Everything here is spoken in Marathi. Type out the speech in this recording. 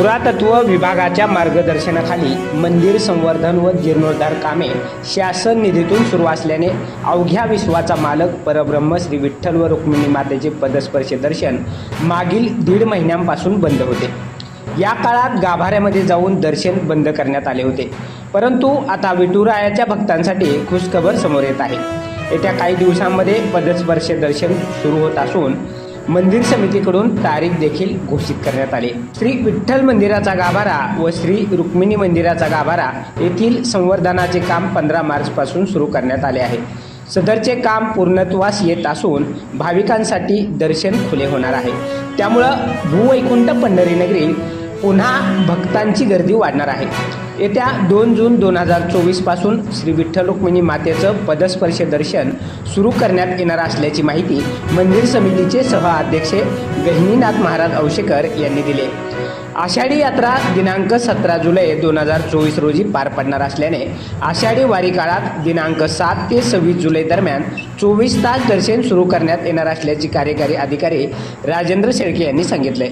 पुरातत्व विभागाच्या मार्गदर्शनाखाली मंदिर संवर्धन व जीर्णोद्धार कामे शासन निधीतून सुरू असल्याने अवघ्या विश्वाचा मालक परब्रह्म श्री विठ्ठल व रुक्मिणी मातेचे पदस्पर्श दर्शन मागील दीड महिन्यांपासून बंद होते. या काळात गाभाऱ्यामध्ये जाऊन दर्शन बंद करण्यात आले होते. परंतु आता विठुरायाच्या भक्तांसाठी खुशखबर समोर येत आहे. येत्या काही दिवसांमध्ये पदस्पर्श दर्शन सुरू होत असून मंदिर समितीकडून तारीख देखील घोषित करण्यात आली. श्री विठ्ठल मंदिराचा गाभारा व श्री रुक्मिणी मंदिराचा गाभारा येथील संवर्धनाचे काम पंधरा मार्चपासून सुरू करण्यात आले आहे. सदरचे काम पूर्णत्वास येत असून भाविकांसाठी दर्शन खुले होणार आहे. त्यामुळं भूवैकुंठ पंढरीनगरी पुन्हा भक्तांची गर्दी वाढणार आहे. येत्या दोन जून दोन हजार चोवीसपासून श्री विठ्ठल रुक्मिणी मातेचं पदस्पर्श दर्शन सुरू करण्यात येणार असल्याची माहिती मंदिर समितीचे सहअध्यक्ष गहिनीनाथ महाराज औशेकर यांनी दिली. आषाढी यात्रा दिनांक सतरा जुलै दोन हजार चोवीस रोजी पार पडणार असल्याने आषाढी वारी काळात दिनांक सात ते सव्वीस जुलै दरम्यान चोवीस तास दर्शन सुरू करण्यात येणार असल्याचे कार्यकारी अधिकारी राजेंद्र शेळके यांनी सांगितले.